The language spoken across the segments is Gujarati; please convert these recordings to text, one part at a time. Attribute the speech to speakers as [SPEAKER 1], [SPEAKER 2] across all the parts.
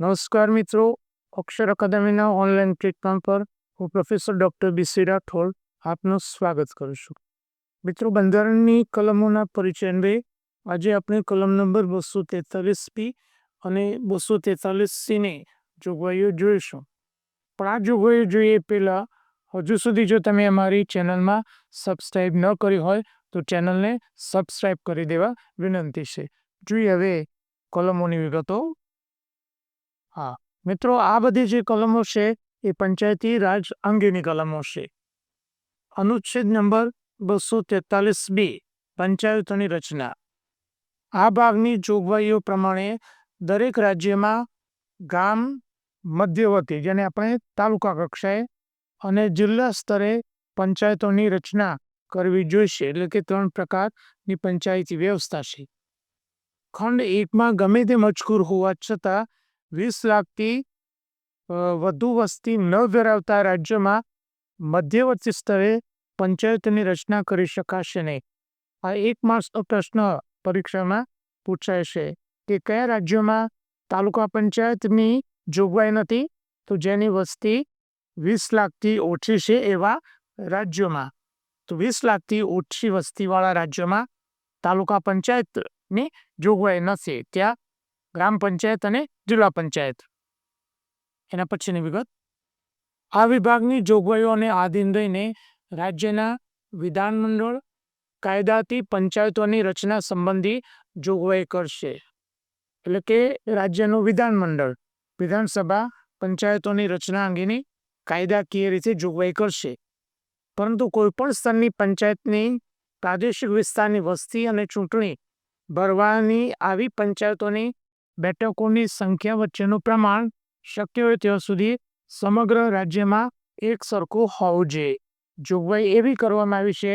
[SPEAKER 1] નમસ્કાર મિત્રો, અક્ષર અકાદમીના ઓનલાઈન પ્લેટફોર્મ પર હું પ્રોફેસર ડૉક્ટર બીસી રાઠોડ આપનું સ્વાગત કરું છું. મિત્રો, બંધારણની કલમોના પરિચય બે આજે આપણે કલમ નંબર બસો તેતાલીસ પી અને બસો તેતાલીસ સીની જોગવાઈઓ જોઈશું. પણ આ જોગવાઈઓ જોઈએ પહેલાં, હજુ સુધી જો તમે અમારી ચેનલમાં સબસ્ક્રાઈબ ન કરી હોય, તો ચેનલને સબસ્ક્રાઈબ કરી દેવા વિનંતી છે. જોઈએ હવે કલમોની વિગતો. હા, મિત્રો, આ બધી જે કલમો છે, એ પંચાયતી રાજ અંગેની કલમો છે. અનુચ્છેદ નંબર બસો તેતાલીસ બી, પંચાયતોની રચના. આ ભાગની જોગવાઈઓ પ્રમાણે દરેક રાજ્યમાં ગામ, મધ્યવર્તી, જેને આપણે તાલુકા કક્ષાએ અને જિલ્લા સ્તરે પંચાયતોની રચના કરવી જોઈશે, એટલે કે ત્રણ પ્રકારની પંચાયતી વ્યવસ્થા છે. ખંડ એકમાં ગમે તે મજકૂર હોવા છતાં વીસ લાખથી વધુ વસ્તી ન ધરાવતા રાજ્યોમાં મધ્યવર્તી સ્તરે પંચાયતની રચના કરી શકાશે નહીં. આ એક માર્ક્સનો પ્રશ્ન પરીક્ષામાં પૂછાય છે કે કયા રાજ્યોમાં તાલુકા પંચાયતની જોગવાઈ નથી? તો જેની વસ્તી વીસ લાખથી ઓછી છે એવા રાજ્યોમાં. તો વીસ લાખથી ઓછી વસ્તીવાળા રાજ્યોમાં તાલુકા પંચાયતની જોગવાઈ નથી. ત્યાં ગ્રામ પંચાયત અને જિલ્લા પંચાયત. એના પછીની વિગત. આ વિભાગની જોગવાઈઓને આધીન રહીને રાજ્યના વિધાનમંડળ કાયદાથી પંચાયતોની રચના સંબંધી જોગવાઈ કરશે. એટલે કે રાજ્યનું વિધાનમંડળ, વિધાનસભા પંચાયતોની રચના અંગેની કાયદાકીય રીતે જોગવાઈ કરશે. પરંતુ કોઈપણ સ્તરની પંચાયતની પ્રાદેશિક વિસ્તારની વસ્તી અને ચૂંટણી ભરવાની આવી પંચાયતોની બેઠકોની સંખ્યા વચ્ચેનું પ્રમાણ શક્ય હોય ત્યાં સુધી સમગ્ર રાજ્યમાં એક સરખું હોવું જોઈએ. જોગવાઈ એવી કરવામાં આવી છે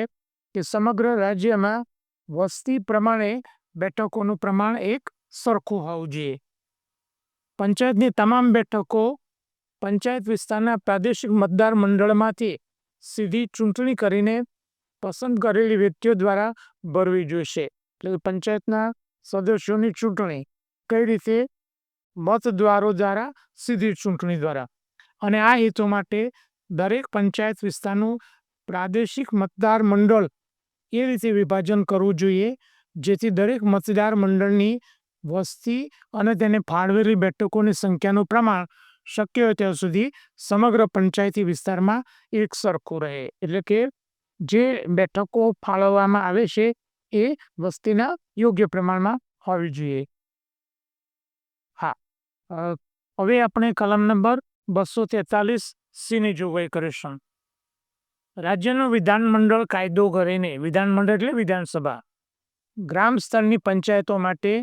[SPEAKER 1] કે સમગ્ર રાજ્યમાં વસ્તી પ્રમાણે બેઠકોનું પ્રમાણ એક સરખું હોવું જોઈએ. પંચાયતની તમામ બેઠકો પંચાયત વિસ્તારના પ્રાદેશિક મતદાર મંડળમાંથી સીધી ચૂંટણી કરીને પસંદ કરેલી વ્યક્તિઓ દ્વારા ભરવી જોઈશે. એટલે પંચાયતના સદસ્યોની ચૂંટણી કઈ રીતે મતદ્વારો દ્વારા સીધી ચૂંટણી દ્વારા. અને આ હેતુ માટે દરેક પંચાયત વિસ્તારનું પ્રાદેશિક મતદાર મંડળ એ રીતે વિભાજન કરવું જોઈએ, જેથી દરેક મતદાર મંડળની વસ્તી અને તેને ફાળવેલી બેઠકોની સંખ્યાનું પ્રમાણ શક્ય હોય ત્યાં સુધી સમગ્ર પંચાયતી વિસ્તારમાં એક સરખું રહે. એટલે કે જે બેઠકો ફાળવવામાં આવે છે એ વસ્તીના યોગ્ય પ્રમાણમાં હોવી જોઈએ. હવે આપણે કલમ નંબર બસો તેતાલીસ સીની જોગવાઈ કરીશું. રાજ્યનું વિધાનમંડળ કાયદો કરીને વિધાનમંડળ એટલે વિધાનસભા. ગ્રામ સ્તરની પંચાયતો માટે,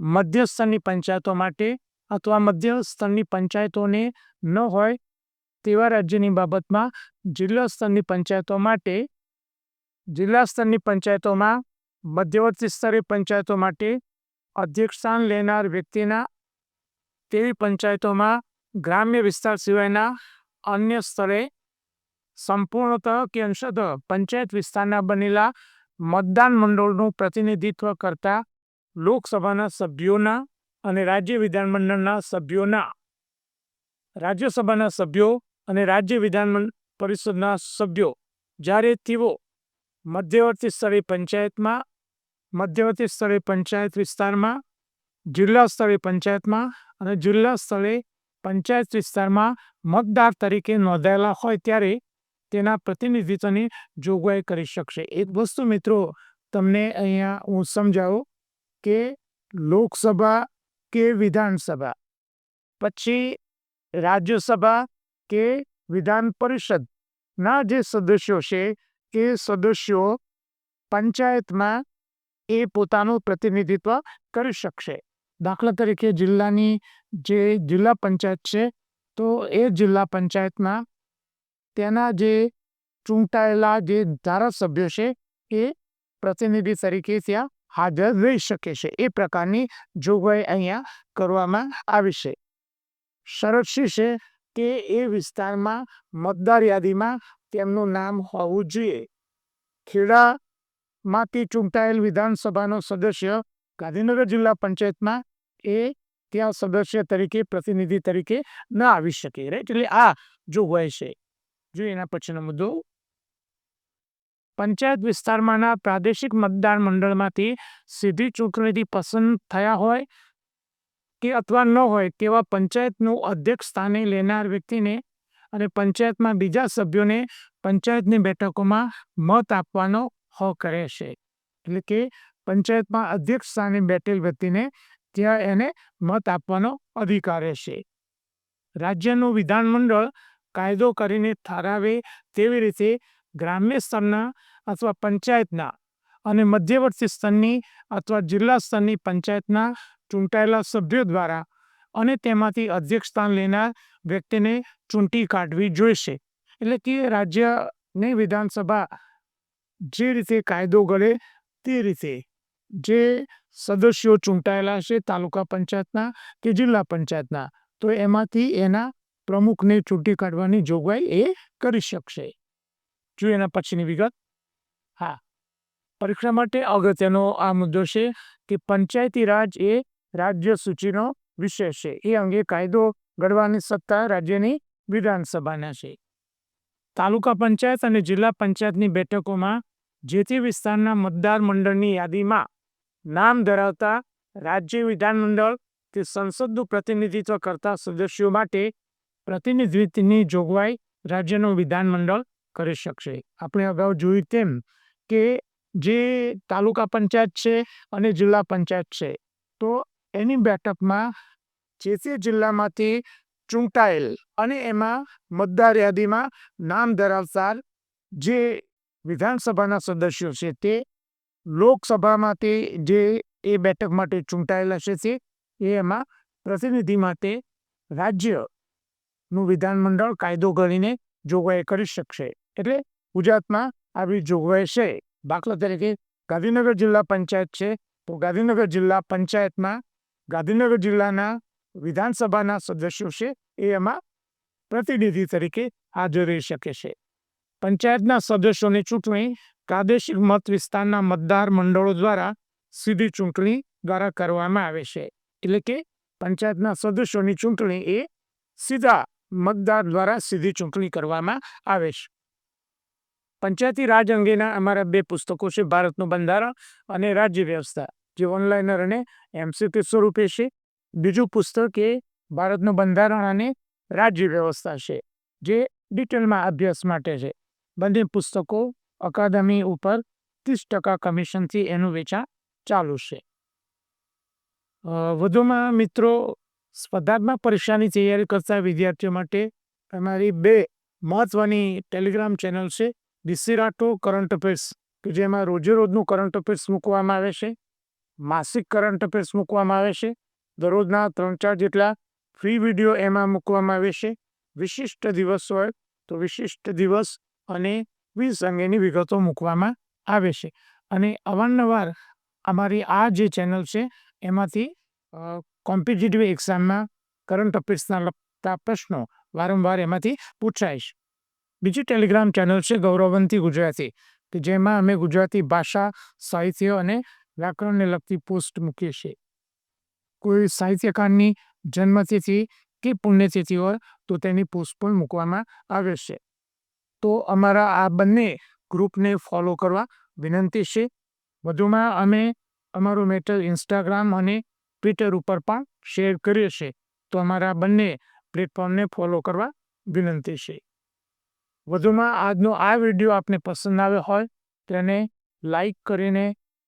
[SPEAKER 1] મધ્ય સ્તરની પંચાયતો માટે અથવા મધ્ય સ્તરની પંચાયતોને ન હોય તેવા રાજ્યની બાબતમાં જિલ્લા સ્તરની પંચાયતો માટે, જિલ્લા સ્તરની પંચાયતોમાં મધ્યવર્તી સ્તરે પંચાયતો માટે અધ્યક્ષસ્થાન લેનાર વ્યક્તિના તેવી પંચાયતોમાં ગ્રામ્ય વિસ્તાર સિવાયના અન્ય સ્તરે સંપૂર્ણતઃ કે અંશતઃ પંચાયત વિસ્તારના બનેલા મતદાન મંડળનું પ્રતિનિધિત્વ કરતા લોકસભાના સભ્યોના અને રાજ્ય વિધાનમંડળના સભ્યોના, રાજ્યસભાના સભ્યો અને રાજ્ય વિધાન પરિષદના સભ્યો. જ્યારે તેઓ મધ્યવર્તી સ્તરે પંચાયતમાં, મધ્યવર્તી સ્તરે પંચાયત વિસ્તારમાં જિલ્લા સ્તરે પંચાયતમાં અને જિલ્લા સ્તરે પંચાયત વિસ્તારમાં મતદાર તરીકે નોંધાયેલા હોય ત્યારે તેના પ્રતિનિધિત્વની જોગવાઈ કરી શકશે. એક વસ્તુ મિત્રો, તમને અહીંયા હું સમજાવું કે લોકસભા કે વિધાનસભા, પછી રાજ્યસભા કે વિધાન પરિષદના જે સદસ્યો છે, એ સદસ્યો પંચાયતમાં એ પોતાનું પ્રતિનિધિત્વ કરી શકશે. દાખલા તરીકે જિલ્લાની જે જિલ્લા પંચાયત છે, તો એ જિલ્લા પંચાયતમાં તેના જે ચૂંટાયેલા જે ધારાસભ્યો છે, એ પ્રતિનિધિ તરીકે ત્યાં હાજર રહી શકે છે. એ પ્રકારની જોગવાઈ અહીંયા કરવામાં આવી છે. શરત છે કે એ વિસ્તારમાં મતદાર યાદીમાં તેમનું નામ હોવું જોઈએ. ખેડામાંથી ચૂંટાયેલ વિધાનસભાનો સદસ્ય ગાંધીનગર જિલ્લા પંચાયતમાં એ ત્યાં સદસ્ય તરીકે, પ્રતિનિધિ તરીકે ન આવી શકે રાઈટ એટલે આ જોગવાઈ છે, જો એના પછીનો મુદ્દો. પંચાયત વિસ્તારમાંના પ્રાદેશિક મતદાર મંડળમાંથી સીધી ચૂંટણીથી પસંદ થયા હોય કે અથવા ન હોય તેવા પંચાયતનું અધ્યક્ષ સ્થાને લેનાર વ્યક્તિને અને પંચાયતમાં બીજા સભ્યોને પંચાયતની બેઠકોમાં મત આપવાનો હો કરે છે એટલે કે પંચાયતમાં અધ્યક્ષ સ્થાને બેઠેલ વ્યક્તિને ત્યાં એને મત આપવાનો અધિકાર રહેશે. રાજ્યનું વિધાનમંડળ કાયદો કરીને ઠરાવે તેવી રીતે ગ્રામ્ય સ્તરના અથવા પંચાયતના અને મધ્યવર્તી સ્તરની અથવા જિલ્લા સ્તરની પંચાયતના ચૂંટાયેલા સભ્યો દ્વારા અને તેમાંથી અધ્યક્ષ સ્થાન લેનાર વ્યક્તિને ચૂંટી કાઢવી જોઈશે. એટલે કે રાજ્યની વિધાનસભા જે રીતે કાયદો ઘડે તે રીતે. જે સદસ્યો ચૂંટાયેલા છે તાલુકા પંચાયતના કે જિલ્લા પંચાયતના, તો એમાંથી એના પ્રમુખને ચૂંટી કાઢવાની જોગવાઈ એ કરી શકશે. જો એના પછીની વિગત? હા. પરીક્ષા માટે અગત્યનો આ મુદ્દો છે કે પંચાયતી રાજ એ રાજ્ય સૂચિનો વિષય છે. એ અંગે કાયદો ઘડવાની સત્તા રાજ્યની વિધાનસભાના છે. તાલુકા પંચાયત અને જિલ્લા પંચાયતની બેઠકોમાં જે તે વિસ્તારના મતદાર મંડળની યાદીમાં નામ ધરાવતા રાજ્ય વિધાનમંડળ કે સંસદનું પ્રતિનિધિત્વ કરતા સદસ્યો માટે પ્રતિનિધિત્વની જોગવાઈ રાજ્યનું વિધાનમંડળ કરી શકશે. આપણે અગાઉ જોયું તેમ કે જે તાલુકા પંચાયત છે અને જિલ્લા પંચાયત છે, તો એની બેઠકમાં જે તે જિલ્લામાંથી ચૂંટાયેલ અને એમાં મતદાર યાદીમાં નામ ધરાવતા જે વિધાનસભાના સદસ્યો છે તે લોકસભામાંથી જે એ બેઠક માટે ચૂંટાયેલા છે તે, એ એમાં પ્રતિનિધિ માટે રાજ્યનું વિધાનમંડળ કાયદો કરીને જોગવાઈ કરી શકશે. એટલે ગુજરાતમાં આવી જોગવાઈ છે. દાખલા તરીકે ગાંધીનગર જિલ્લા પંચાયત છે. તો ગાંધીનગર જિલ્લા પંચાયતમાં ગાંધીનગર જિલ્લાના વિધાનસભાના સદસ્યો છે. એ એમાં પ્રતિનિધિ તરીકે હાજર રહી શકે છે. પંચાયતના સદસ્યોની ચૂંટણી પ્રાદેશિક મત વિસ્તારના મતદાર મંડળો દ્વારા સીધી ચૂંટણી દ્વારા કરવામાં આવે છે. એટલે કે પંચાયતના સદસ્યોની ચૂંટણી એ સીધા મતદાર દ્વારા સીધી ચૂંટણી કરવામાં આવે છે. પંચાયતી રાજ અંગેના અમારા બે પુસ્તકો છે, ભારતનું બંધારણ અને રાજ્ય વ્યવસ્થા, જે ઓનલાઈનર અને એમસીક્યુ સ્વરૂપે છે. બીજું પુસ્તક એ ભારતનું બંધારણ અને રાજ્ય વ્યવસ્થા છે, જે ડિટેલમાં અભ્યાસ માટે છે. બંને પુસ્તકો અકાદમી ઉપર ત્રીસ ટકા કમિશનથી એનું વેચાણ ચાલુ છે. વધુમાં મિત્રો, સ્પર્ધાત્મક પરીક્ષાની તૈયારી કરતા વિદ્યાર્થીઓ માટે અમારી બે મહત્વની ટેલિગ્રામ ચેનલ છે ડિસિરાટો કરંટ અફેર્સ, કે જેમાં રોજે રોજનું કરંટ અફેર્સ મૂકવામાં આવે છે, માસિક કરંટ અફેર્સ મૂકવામાં આવે છે, દરરોજના ત્રણ ચાર જેટલા ફ્રી વીડિયો એમાં મૂકવામાં આવે છે, વિશિષ્ટ દિવસ હોય તો વિશિષ્ટ દિવસ અને ક્વિઝ અંગેની વિગતો મૂકવામાં આવે છે. અને અવારનવાર અમારી આ જે ચેનલ છે, એમાંથી કોમ્પિટિટિવ એક્ઝામમાં કરંટ અફેર્સના લગતા પ્રશ્નો વારંવાર એમાંથી પૂછાય છે. બીજી ટેલિગ્રામ ચેનલ છે ગૌરવંતી ગુજરાતી, કે જેમાં અમે ગુજરાતી ભાષા, સાહિત્ય અને વ્યાકરણને લગતી પોસ્ટ મૂકીએ છીએ. કોઈ સાહિત્યકારની જન્મતિથિ કે પુણ્યતિથિ હોય તો તેની પોસ્ટ પણ મૂકવામાં આવે છે. તો અમારા આ બંને ગ્રુપને ફોલો કરવા વિનંતી છે. વધુમાં અમે અમારું મેટર ઇન્સ્ટાગ્રામ અને ટ્વિટર ઉપર પણ શેર કરીએ છીએ તો અમારા બંને પ્લેટફોર્મને ફોલો કરવા વિનંતી છે. વધુમાં આજનો આ વીડિયો આપને પસંદ આવ્યો હોય તેને લાઈક કરીને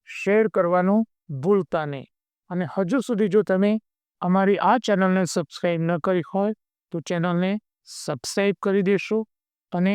[SPEAKER 1] શેર કરવાનું ભૂલતા નહીં. અને હજુ સુધી જો તમે અમારી આ ચેનલને સબસ્ક્રાઈબ ન કરી હોય તો ચેનલને સબસ્ક્રાઈબ કરી દેશો અને